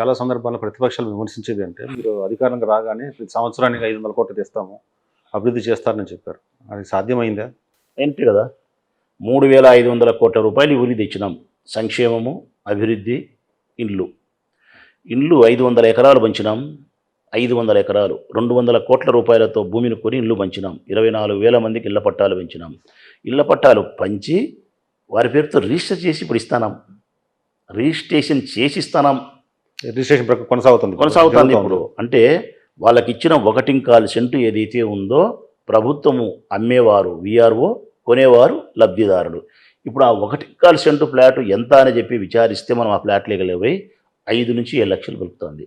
చాలా సందర్భాల్లో ప్రతిపక్షాలు విమర్శించేది అంటే మీరు అధికారంగా రాగానే ప్రతి సంవత్సరానికి ఐదు వందల కోట్లు తెస్తాము అభివృద్ధి చేస్తారని చెప్పారు. అది సాధ్యమైందా? ఏంటి కదా. మూడు వేల ఐదు వందల కోట్ల రూపాయలు ఊరి తెచ్చినాం. సంక్షేమము అభివృద్ధి ఇండ్లు. ఇండ్లు ఐదు వందల ఎకరాలు పంచినాం. ఐదు వందల ఎకరాలు. రెండు వందల కోట్ల రూపాయలతో భూమిని కొని ఇల్లు పంచినాం. ఇరవై నాలుగు వేల మందికి ఇళ్ళ పట్టాలు పెంచినాం. ఇళ్ళ పట్టాలు పంచి వారి పేరుతో రిజిస్టర్ చేసి ఇప్పుడు ఇస్తానాం. రిజిస్ట్రేషన్ చేసి ఇస్తానాం. రిజిస్ట్రేషన్ ప్రక్రియ కొనసాగుతుంది కొనసాగుతుంది ఇప్పుడు. అంటే వాళ్ళకి ఇచ్చిన ఒకటింకాలు సెంటు ఏదైతే ఉందో ప్రభుత్వము అమ్మేవారు విఆర్ఓ కొనేవారు లబ్ధిదారులు. ఇప్పుడు ఆ ఒకటింకాలు సెంటు ఫ్లాట్ ఎంత అని చెప్పి విచారిస్తే మనం ఆ ఫ్లాట్లోకి వెళ్ళిపోయి ఐదు నుంచి ఏడు లక్షలు పలుకుతుంది.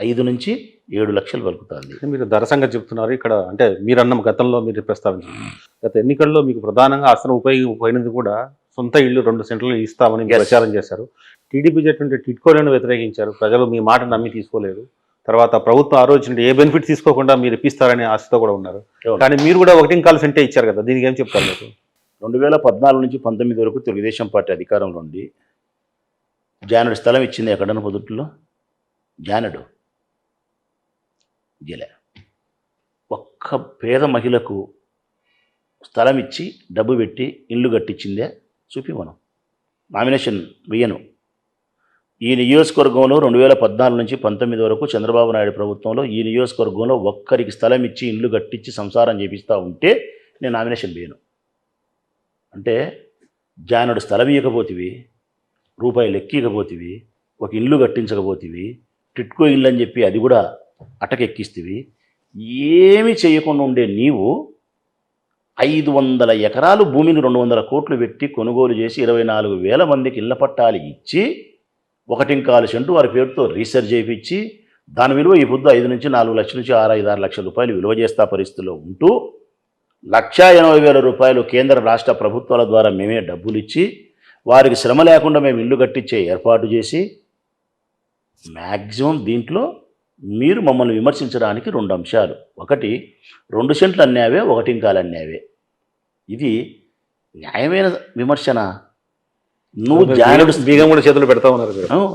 ఐదు నుంచి ఏడు లక్షలు పలుకుతుంది. మీరు ధర సంగతి చెప్తున్నారు. ఇక్కడ అంటే మీరు అన్న గతంలో మీరు ప్రస్తావించారు. గత ఎన్నికల్లో మీకు ప్రధానంగా అసలు ఉపయోగపోయినది కూడా సొంత ఇల్లు రెండు సెంటర్లు ఇస్తామని. ప్రచారం చేశారు. టీడీపీ చేటువంటి టిట్కోలను వ్యతిరేకించారు. ప్రజలు మీ మాట నమ్మి తీసుకోలేదు. తర్వాత ప్రభుత్వం ఆ రోజు ఏ బెనిఫిట్ తీసుకోకుండా మీరు ఇప్పిస్తారనే ఆశతో కూడా ఉన్నారు. కానీ మీరు కూడా ఒకటి కాలు సెంటే ఇచ్చారు కదా దీనికి ఏం చెప్తారు మీరు? రెండు వేల పద్నాలుగు నుంచి పంతొమ్మిది వరకు తెలుగుదేశం పార్టీ అధికారంలో ఉండి జానడు స్థలం ఇచ్చింది ఎక్కడన్నా పొద్దుట్లో జానడు. గెలే ఒక్క పేద మహిళకు స్థలం ఇచ్చి డబ్బు పెట్టి ఇల్లు కట్టించిందే చూపి మనం. నామినేషన్ వెయ్యను ఈ నియోజకవర్గంలో రెండు వేల పద్నాలుగు నుంచి పంతొమ్మిది వరకు చంద్రబాబు నాయుడు ప్రభుత్వంలో ఈ నియోజకవర్గంలో ఒక్కరికి స్థలం ఇచ్చి ఇల్లు కట్టించి సంసారం చేపిస్తూ ఉంటే నేను నామినేషన్ వేయను. అంటే జానుడు స్థలం ఇవ్వకపోతివి రూపాయలు ఎక్కియకపోతివి ఒక ఇల్లు కట్టించకపోతివి టిట్కో ఇల్లు అని చెప్పి అది కూడా అటకెక్కిస్తివి. ఏమి చేయకుండా ఉండే నీవు ఐదు వందల ఎకరాలు భూమిని రెండు వందల కోట్లు పెట్టి కొనుగోలు చేసి ఇరవై నాలుగు వేల మందికి ఇళ్ళ పట్టాలు ఇచ్చి ఒకటింకాలు సెంటు వారి పేరుతో రీసెర్చ్ చేయించి దాని విలువ ఈ పొద్దు ఐదు నుంచి నాలుగు లక్షల నుంచి ఆరు ఐదు ఆరు లక్షల రూపాయలు విలువ చేస్తా పరిస్థితిలో ఉంటూ లక్షా ఎనభై వేల రూపాయలు కేంద్ర రాష్ట్ర ప్రభుత్వాల ద్వారా మేమే డబ్బులు ఇచ్చి వారికి శ్రమ లేకుండా మేము ఇల్లు కట్టించే ఏర్పాటు చేసి మ్యాక్సిమం దీంట్లో మీరు మమ్మల్ని విమర్శించడానికి రెండు అంశాలు. ఒకటి రెండు సెంట్లు అన్నావే ఒకటి ఇంకాలు అన్నావే ఇది న్యాయమైన విమర్శన? నువ్వు జానుడు బీగం కూడా చేతులు పెడతా ఉన్నారు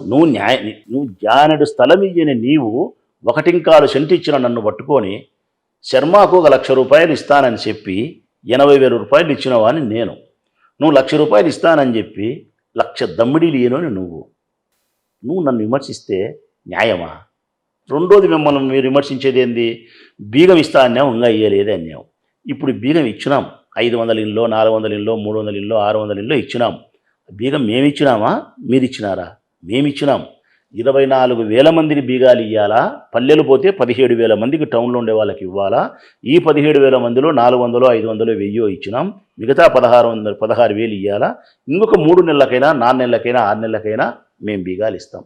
నువ్వు న్యాయ నువ్వు జానెడు స్థలం ఇయ్యని నీవు ఒకటింకాలు సెంటు ఇచ్చిన నన్ను పట్టుకొని శర్మకు ఒక లక్ష రూపాయలు ఇస్తానని చెప్పి ఎనభై వేల రూపాయలు ఇచ్చిన వాడిని నేను. నువ్వు లక్ష రూపాయలు ఇస్తానని చెప్పి లక్ష దమ్మిడీలు ఇయ్యను నువ్వు. నువ్వు నన్ను విమర్శిస్తే న్యాయమా? రెండోది మిమ్మల్ని మీరు విమర్శించేది ఏంది? బీగం ఇస్తా అన్నావు ఇంకా ఇయ్యలేదే అన్నావు. ఇప్పుడు బీగం ఇచ్చినాం. ఐదు వందల ఇల్లో నాలుగు వందల ఇల్లో మూడు వందల ఇల్లో ఆరు వందల ఇల్లో ఇచ్చినాం. బీగం మేమిచ్చినామా? మీరిచ్చినారా? మేమిచ్చినాం. ఇరవై నాలుగు వేల మందిని బీగాలు ఇవ్వాలా పల్లెలు పోతే పదిహేడు వేల మందికి టౌన్లో ఉండే వాళ్ళకి ఇవ్వాలా? ఈ పదిహేడు వేల మందిలో నాలుగు వందలు ఐదు వందలు వెయ్యో ఇచ్చినాం. మిగతా పదహారు వందలు పదహారు వేలు ఇవ్వాలా ఇంకొక మూడు నెలలకైనా నాలుగు నెలలకైనా ఆరు నెలలకైనా మేము బీగాలు ఇస్తాం.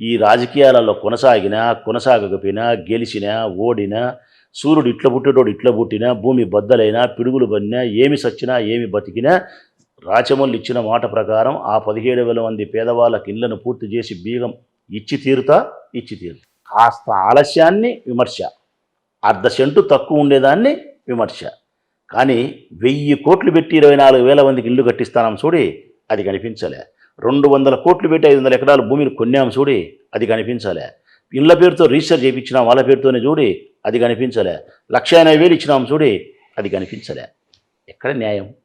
ఈ రాజకీయాలలో కొనసాగినా కొనసాగకపోయినా గెలిచినా ఓడినా సూర్యుడు ఇట్ల పుట్టేటోడు ఇట్ల పుట్టినా భూమి బద్దలైనా పిడుగులు పడినా ఏమి సచ్చినా ఏమి బతికినా రాచమల్లి ఇచ్చిన మాట ప్రకారం ఆ పదిహేడు వేల మంది పేదవాళ్ళకి ఇళ్ళను పూర్తి చేసి బీగం ఇచ్చి తీరుతా ఇచ్చి తీరుతా కాస్త ఆలస్యాన్ని విమర్శ. అర్ధ సెంటు తక్కువ ఉండేదాన్ని విమర్శ. కానీ వెయ్యి కోట్లు పెట్టి ఇరవై నాలుగు వేల మందికి ఇల్లు కట్టిస్తానం చూడి అది కనిపించలే. రెండు వందల కోట్లు పెట్టి ఐదు వందల ఎకరాల భూమిని కొన్నాం చూడి అది కనిపించలే. ఇళ్ళ పేరుతో రిజిస్టర్ చేయించినాం వాళ్ళ పేరుతోనే చూడి అది కనిపించలే. లక్ష ఎనభై వేలు ఇచ్చినాం చూడి అది కనిపించలే. ఎక్కడ న్యాయం?